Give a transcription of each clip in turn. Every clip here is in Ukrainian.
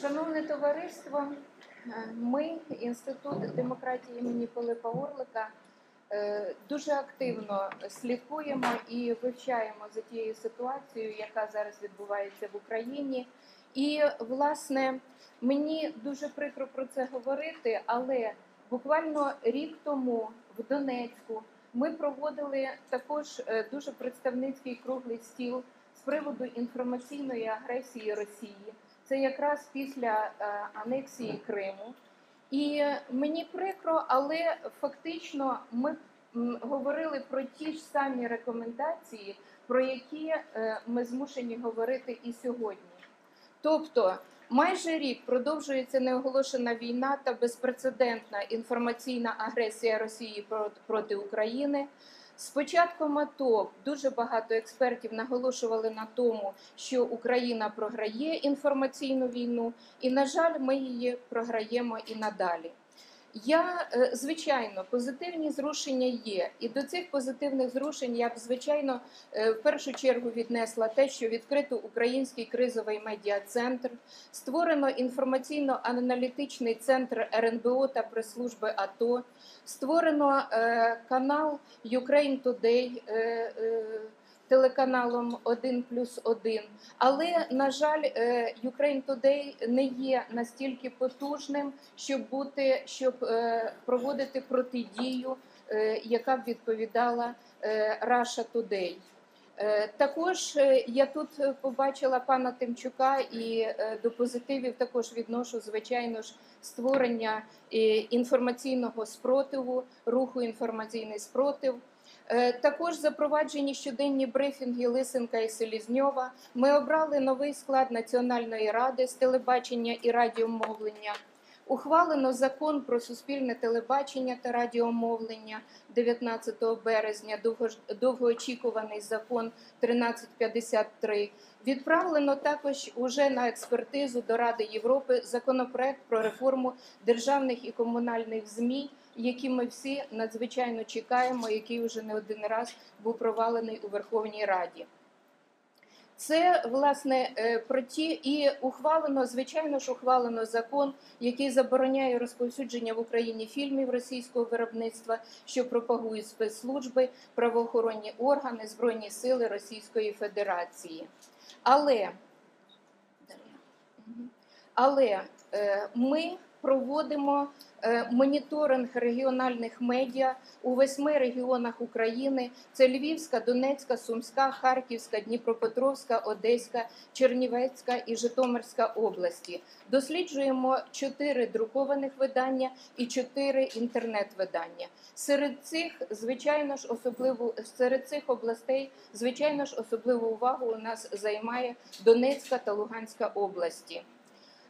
Шановне товариство, е, ми, Інститут демократії імені Пилипа Орлика, е, дуже активно слідкуємо і вивчаємо за тією ситуацією, яка зараз відбувається в Україні. І, власне, мені дуже прикро про це говорити, але буквально рік тому в Донецьку ми проводили також е, дуже представницький круглий стіл з приводу інформаційної агресії Росії. Це якраз після е, анексії Криму. І мені прикро, але фактично ми говорили про ті ж самі рекомендації, про які е, ми змушені говорити і сьогодні. Тобто, майже рік продовжується неоголошена війна та безпрецедентна інформаційна агресія Росії проти- України. З МАТО дуже багато експертів наголошували на тому, що Україна програє інформаційну війну, і, на жаль, ми її програємо і надалі. Я, е, звичайно, позитивні зрушення є, і до цих позитивних зрушень я б, звичайно, е, в першу чергу віднесла те, що відкрито український кризовий медіа-центр, створено інформаційно-аналітичний центр РНБО та прес-служби АТО, створено е, канал Ukraine Today телеканалом 1 плюс 1. Але, на жаль, е, Ukraine Today не є настільки потужним, щоб бути, щоб е, проводити протидію, е, яка б відповідала Russia Today. Також я тут побачила пана Тимчука і до позитивів також відношу, звичайно ж, створення інформаційного спротиву, руху інформаційний спротив. Е, Також запроваджені щоденні брифінги Лисенка і Селізньова. Ми обрали новий склад Національної ради з телебачення і радіомовлення. Ухвалено закон про суспільне телебачення та радіомовлення 19 березня, довго- довгоочікуваний закон 1353. Відправлено також уже на експертизу до Ради Європи законопроект про реформу державних і комунальних ЗМІ, які ми всі надзвичайно чекаємо, який вже не один раз був провалений у Верховній Раді. Це власне е, про ті і ухвалено, звичайно ж, ухвалено закон, який забороняє розповсюдження в Україні фільмів російського виробництва, що пропагують спецслужби, правоохоронні органи, збройні сили Російської Федерації. Але, але е, ми проводимо е, моніторинг регіональних медіа у восьми регіонах України: це Львівська, Донецька, Сумська, Харківська, Дніпропетровська, Одеська, Чернівецька і Житомирська області. Досліджуємо чотири друкованих видання і чотири інтернет-видання. Серед цих, звичайно ж, особливу серед цих областей, звичайно ж, особливу увагу у нас займає Донецька та Луганська області.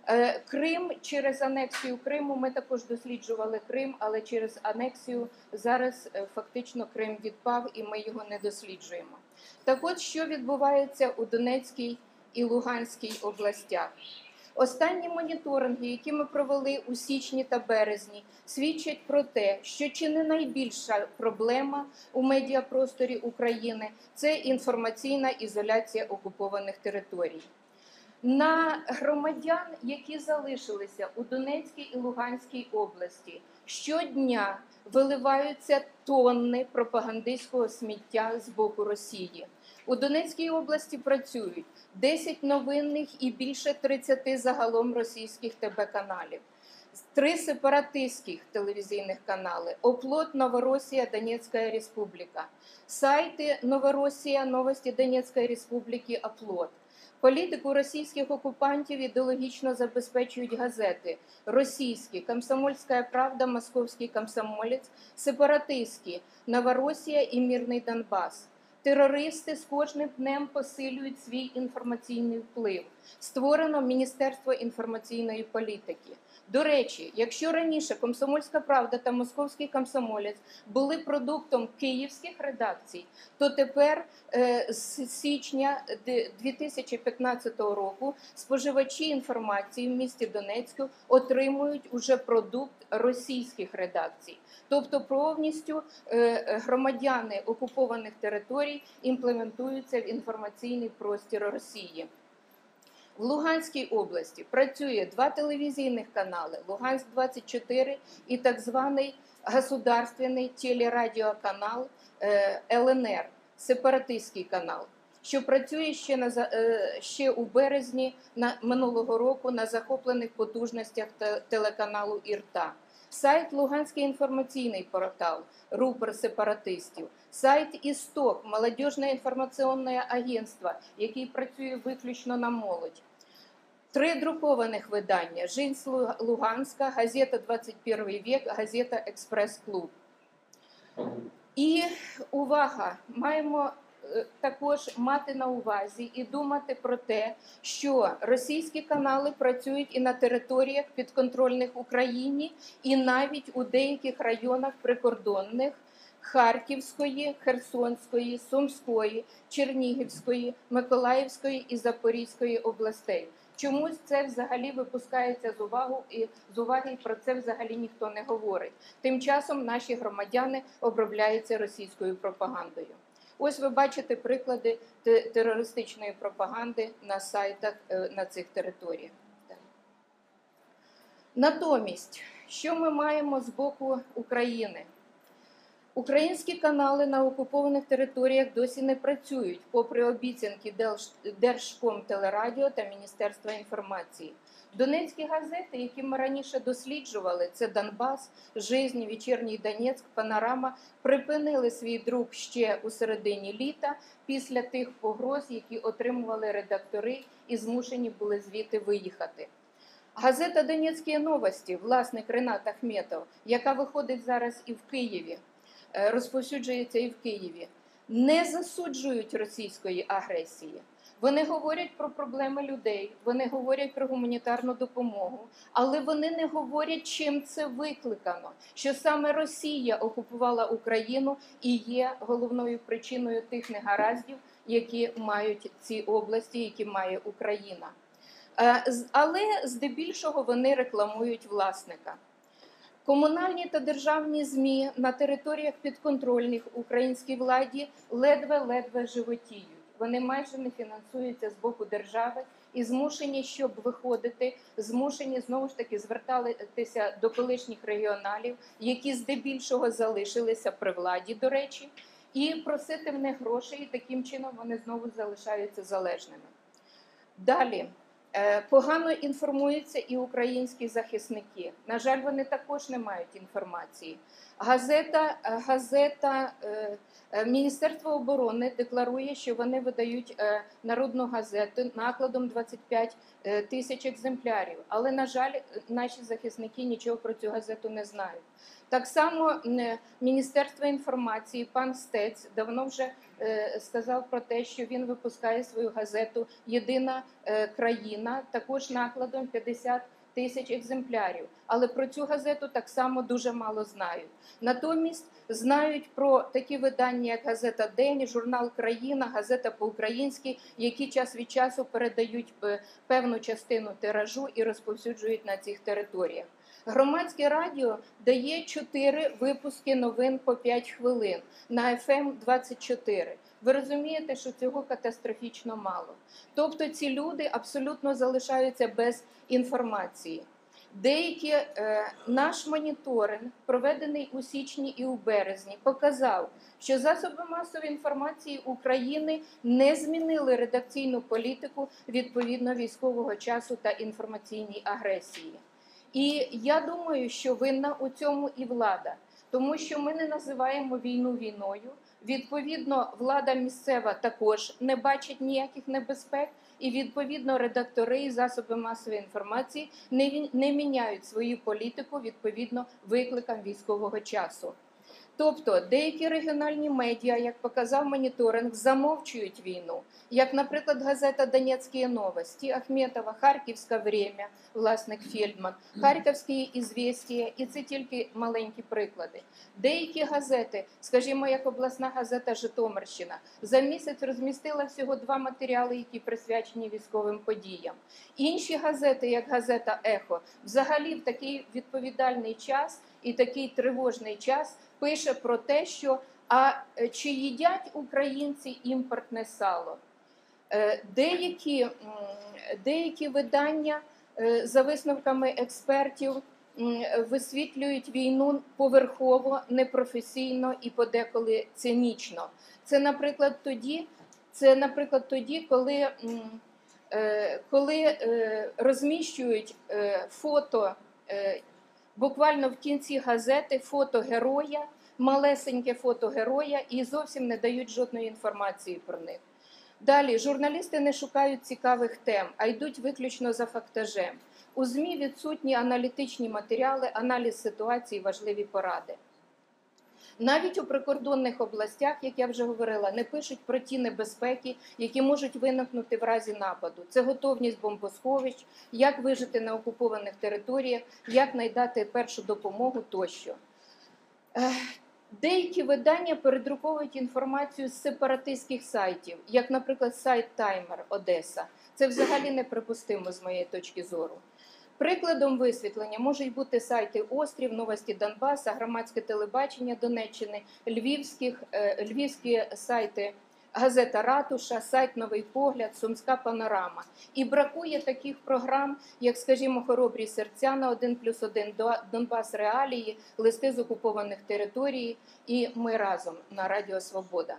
Е, Крим через анексію Криму. Ми також досліджували Крим, але через анексію зараз е, фактично Крим відпав і ми його не досліджуємо. Так от, що відбувається у Донецькій і Луганській областях? Останні моніторинги, які ми провели у січні та березні, свідчать про те, що чи не найбільша проблема у медіапросторі України це інформаційна ізоляція окупованих територій. На громадян, які залишилися у Донецькій і Луганській області, щодня виливаються тонни пропагандистського сміття з боку Росії. У Донецькій області працюють 10 новинних і більше 30 загалом російських ТБ-каналів, три сепаратистських телевізійних канали, Оплот Новоросія, Донецька Республіка, сайти Новоросія, Новості Донецької Республіки, Оплот. Політику російських окупантів ідеологічно забезпечують газети російські Комсомольська Правда, Московський комсомолець, сепаратистські Новоросія і Мірний Донбас. Терористи з кожним днем посилюють свій інформаційний вплив. Створено Міністерство інформаційної політики. До речі, якщо раніше Комсомольська Правда та Московський комсомолець були продуктом київських редакцій, то тепер е, з січня д- 2015 року споживачі інформації в місті Донецьку отримують уже продукт російських редакцій, тобто повністю е, громадяни окупованих територій імплементуються в інформаційний простір Росії. В Луганській області працює два телевізійних канали: Луганськ 24 і так званий государственний телерадіоканал е, ЛНР, сепаратистський канал, що працює ще на е, ще у березні на минулого року на захоплених потужностях телеканалу Ірта. Сайт Луганський інформаційний портал Рупор сепаратистів, сайт Істок, молодіжне інформаційне агентство, який працює виключно на молодь. Три друкованих видання: Жінь Луганська, газета 21 вік, газета Експрес-Клуб. І увага, маємо е, також мати на увазі і думати про те, що російські канали працюють і на територіях підконтрольних Україні, і навіть у деяких районах прикордонних Харківської, Херсонської, Сумської, Чернігівської, Миколаївської і Запорізької областей. Чомусь це взагалі випускається з увагу і з уваги, про це взагалі ніхто не говорить. Тим часом наші громадяни обробляються російською пропагандою. Ось ви бачите приклади терористичної пропаганди на сайтах е, на цих територіях. Натомість, що ми маємо з боку України? Українські канали на окупованих територіях досі не працюють, попри обіцянки Держ- Держкомтелерадіо та Міністерства інформації. Донецькі газети, які ми раніше досліджували, це Донбас, Жизнь, Вечірній Донецьк, Панорама, припинили свій друк ще у середині літа після тих погроз, які отримували редактори і змушені були звідти виїхати. Газета Донецькі новості, власник Ренат Ахметов, яка виходить зараз і в Києві, розповсюджується і в Києві, не засуджують російської агресії. Вони говорять про проблеми людей, вони говорять про гуманітарну допомогу, але вони не говорять, чим це викликано. Що саме Росія окупувала Україну і є головною причиною тих негараздів, які мають ці області, які має Україна. Е, Але здебільшого вони рекламують власника. Комунальні та державні ЗМІ на територіях підконтрольних українській владі ледве-ледве животіють. Вони майже не фінансуються з боку держави і змушені, щоб виходити, змушені знову ж таки звертатися до колишніх регіоналів, які здебільшого залишилися при владі, до речі, і просити в них грошей. І таким чином вони знову залишаються залежними. Далі. Е, Погано інформуються і українські захисники. На жаль, вони також не мають інформації. Газета, е, газета е, е, Міністерство оборони декларує, що вони видають народну газету накладом 25 е, тисяч екземплярів. Але на жаль, наші захисники нічого про цю газету не знають. Так само Міністерство інформації, пан Стець давно вже сказав про те, що він випускає свою газету Єдина країна, також накладом 50 тисяч екземплярів. Але про цю газету так само дуже мало знають. Натомість знають про такі видання, як газета День, журнал Країна, газета по-українськи, які час від часу передають е, певну частину тиражу і розповсюджують на цих територіях. Громадське радіо дає 4 випуски новин по 5 хвилин на FM 24. Ви розумієте, що цього катастрофічно мало. Тобто ці люди абсолютно залишаються без інформації. Деякі е, наш моніторинг, проведений у січні і у березні, показав, що засоби масової інформації України не змінили редакційну політику відповідно військового часу та інформаційній агресії. І я думаю, що винна у цьому і влада, тому що ми не називаємо війну війною. Відповідно, влада місцева також не бачить ніяких небезпек, і відповідно редактори і засоби масової інформації не, не міняють свою політику відповідно викликам військового часу. Тобто деякі регіональні медіа, як показав моніторинг, замовчують війну, як, наприклад, газета Донецькі новості Ахметова, Харківська Время, власник Фельдман, Харківські «Ізвєстія», і це тільки маленькі приклади. Деякі газети, скажімо, як обласна газета Житомирщина, за місяць розмістила всього два матеріали, які присвячені військовим подіям. Інші газети, як газета Ехо, взагалі в такий відповідальний час і такий тривожний час пише про те, що а е, чи їдять українці імпортне сало? Е, Деякі, деякі видання, е, за висновками експертів, висвітлюють війну поверхово, непрофесійно і подеколи цинічно. Це, наприклад, тоді, це, наприклад, тоді, коли, коли розміщують фото буквально в кінці газети фото героя, малесеньке фото героя, і зовсім не дають жодної інформації про них. Далі журналісти не шукають цікавих тем, а йдуть виключно за фактажем. У ЗМІ відсутні аналітичні матеріали, аналіз ситуації, важливі поради. Навіть у прикордонних областях, як я вже говорила, не пишуть про ті небезпеки, які можуть виникнути в разі нападу. Це готовність бомбосховищ, як вижити на окупованих територіях, як найдати першу допомогу тощо. Деякі видання передруковують інформацію з сепаратистських сайтів, як, наприклад, сайт Таймер Одеса. Це взагалі неприпустимо з моєї точки зору. Прикладом висвітлення можуть бути сайти Острів, Новості Донбаса, громадське телебачення Донеччини, львівських, е, львівські сайти газета Ратуша, сайт Новий Погляд, Сумська панорама. І бракує таких програм, як, скажімо, Хоробрі серця на 1 плюс 1, Донбас Реалії, листи з окупованих територій і ми разом на Радіо Свобода.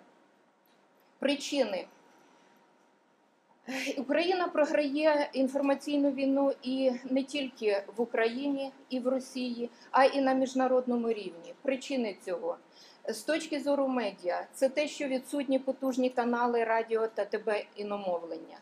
Причини. Україна програє інформаційну війну і не тільки в Україні і в Росії, а і на міжнародному рівні. Причини цього з точки зору медіа це те, що відсутні потужні канали радіо та ТБ іномовлення.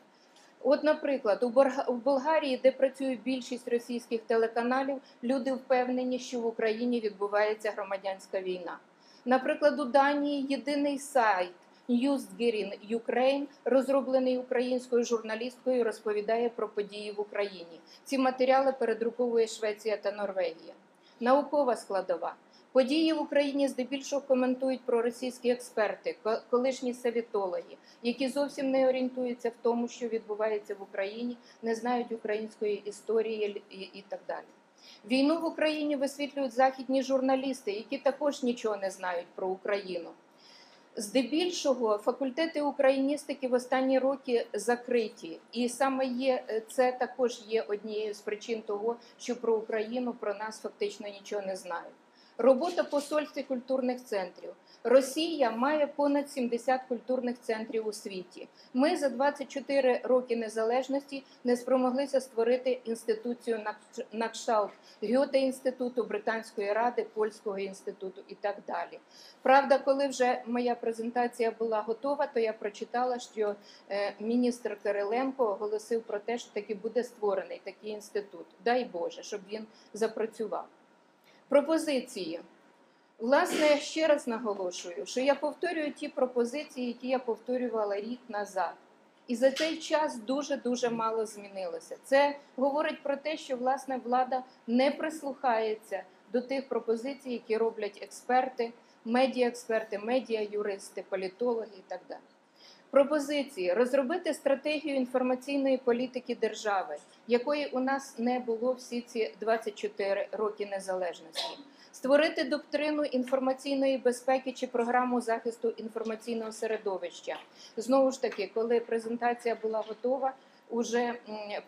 От, наприклад, у Болгарії, де працює більшість російських телеканалів, люди впевнені, що в Україні відбувається громадянська війна. Наприклад, у Данії єдиний сайт Newsgerin Ukraine, розроблений українською журналісткою, розповідає про події в Україні. Ці матеріали передруковує Швеція та Норвегія. Наукова складова. Події в Україні здебільшого коментують проросійські експерти, колишні совітологи, які зовсім не орієнтуються в тому, що відбувається в Україні, не знають української історії і так далі. Війну в Україні висвітлюють західні журналісти, які також нічого не знають про Україну. Здебільшого факультети україністики в останні роки закриті, і саме є це також є однією з причин того, що про Україну про нас фактично нічого не знають. Робота посольств культурних центрів. Росія має понад 70 культурних центрів у світі. Ми за 24 роки незалежності не спромоглися створити інституцію на кш- кшталт Гьоте інституту, Британської ради, Польського інституту і так далі. Правда, коли вже моя презентація була готова, то я прочитала, що е, міністр Кириленко оголосив про те, що таки буде створений такий інститут. Дай Боже, щоб він запрацював. Пропозиції. Власне, я ще раз наголошую, що я повторюю ті пропозиції, які я повторювала рік назад. І за цей час дуже дуже мало змінилося. Це говорить про те, що власне влада не прислухається до тих пропозицій, які роблять експерти, медіаексперти, медіа-юристи, політологи і так далі. Пропозиції розробити стратегію інформаційної політики держави, якої у нас не було всі ці 24 роки незалежності. Створити доктрину інформаційної безпеки чи програму захисту інформаційного середовища. Знову ж таки, коли презентація була готова, уже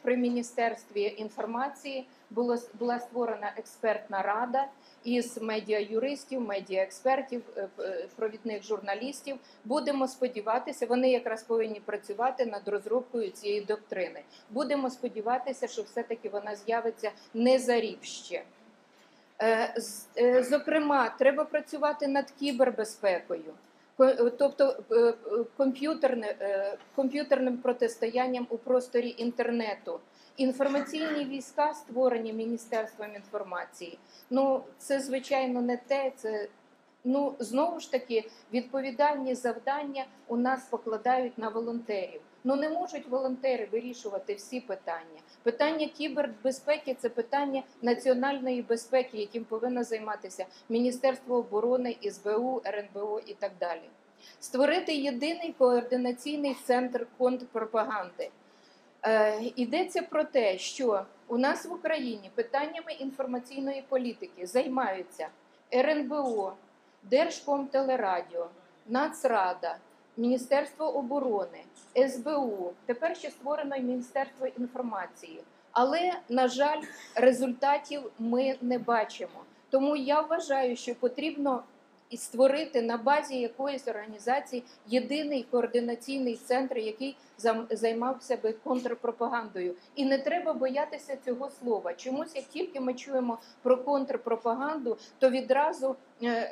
при міністерстві інформації було була створена експертна рада із медіа-юристів, медіа-експертів, е, е, провідних журналістів. Будемо сподіватися, вони якраз повинні працювати над розробкою цієї доктрини. Будемо сподіватися, що все-таки вона з'явиться не за рік ще. Е, Зокрема, треба працювати над кібербезпекою, Ко- тобто е, е, комп'ютерне- е, комп'ютерним протистоянням у просторі інтернету. Інформаційні війська створені Міністерством інформації. Ну, це звичайно не те. Це ну знову ж таки відповідальні завдання у нас покладають на волонтерів. Ну не можуть волонтери вирішувати всі питання. Питання кібербезпеки це питання національної безпеки, яким повинно займатися Міністерство оборони, СБУ, РНБО і так далі. Створити єдиний координаційний центр контрпропаганди. Е, йдеться про те, що у нас в Україні питаннями інформаційної політики займаються РНБО, Держкомтелерадіо, Нацрада, Міністерство оборони, СБУ, тепер ще створено і Міністерство інформації. Але, на жаль, результатів ми не бачимо. Тому я вважаю, що потрібно створити на базі якоїсь організації єдиний координаційний центр, який займався би контрпропагандою. І не треба боятися цього слова. Чомусь, як тільки ми чуємо про контрпропаганду, то відразу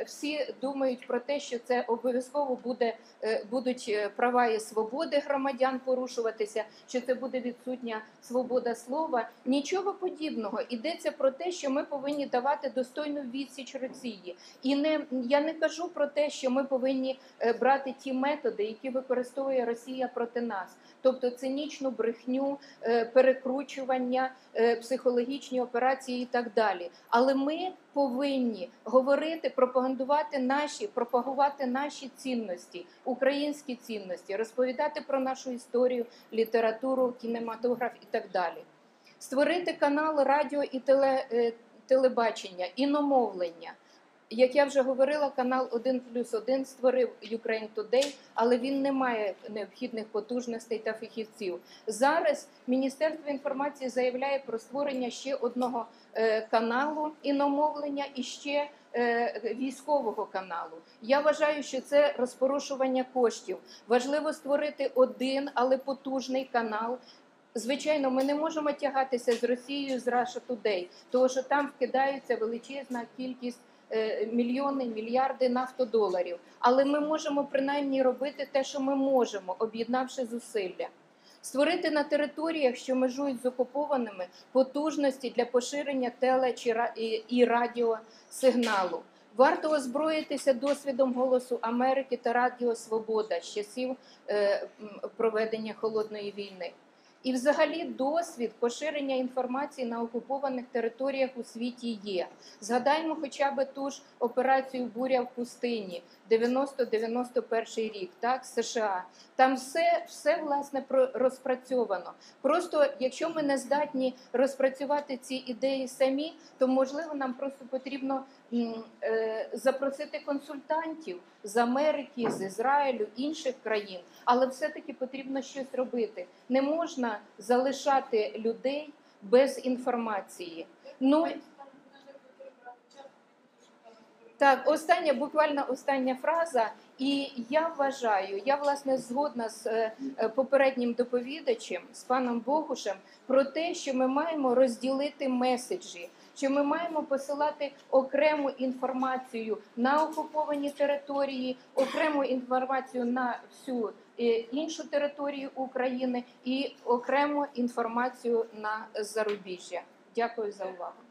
всі думають про те, що це обов'язково буде е, будуть е, права і свободи громадян порушуватися, що це буде відсутня свобода слова. Нічого подібного. Йдеться про те, що ми повинні давати достойну відсіч Росії. І не я не кажу про те, що ми повинні е, брати ті методи, які використовує Росія проти нас, тобто цинічну брехню, е, перекручування, е, психологічні операції і так далі. Але ми повинні говорити, пропагандувати наші, пропагувати наші цінності, українські цінності, розповідати про нашу історію, літературу, кінематограф і так далі. Створити канал радіо і теле, е, телебачення, іномовлення. Як я вже говорила, канал 1 плюс 1 створив Ukraine Today, але він не має необхідних потужностей та фахівців. Зараз Міністерство інформації заявляє про створення ще одного е, каналу іномовлення і ще е, військового каналу. Я вважаю, що це розпорушування коштів. Важливо створити один, але потужний канал. Звичайно, ми не можемо тягатися з Росією з Russia Today, тому що там вкидається величезна кількість мільйони, мільярди нафтодоларів. Але ми можемо принаймні робити те, що ми можемо, об'єднавши зусилля. Створити на територіях, що межують з окупованими, потужності для поширення теле і- і радіосигналу. Варто озброїтися досвідом голосу Америки та Радіо Свобода з часів е, проведення холодної війни. І, взагалі, досвід поширення інформації на окупованих територіях у світі є. Згадаймо хоча б ту ж операцію Буря в пустині 90-91 рік, так США. Там все, все власне розпрацьовано. Просто якщо ми не здатні розпрацювати ці ідеї самі, то можливо нам просто потрібно запросити консультантів з Америки, з Ізраїлю, інших країн, але все-таки потрібно щось робити. Не можна залишати людей без інформації. Ну так, остання, буквально остання фраза. І я вважаю, я власне згодна з е, е, попереднім доповідачем, з паном Богушем, про те, що ми маємо розділити меседжі, що ми маємо посилати окрему інформацію на окуповані території, окрему інформацію на всю е, іншу територію України і окрему інформацію на зарубіжжя. Дякую за увагу.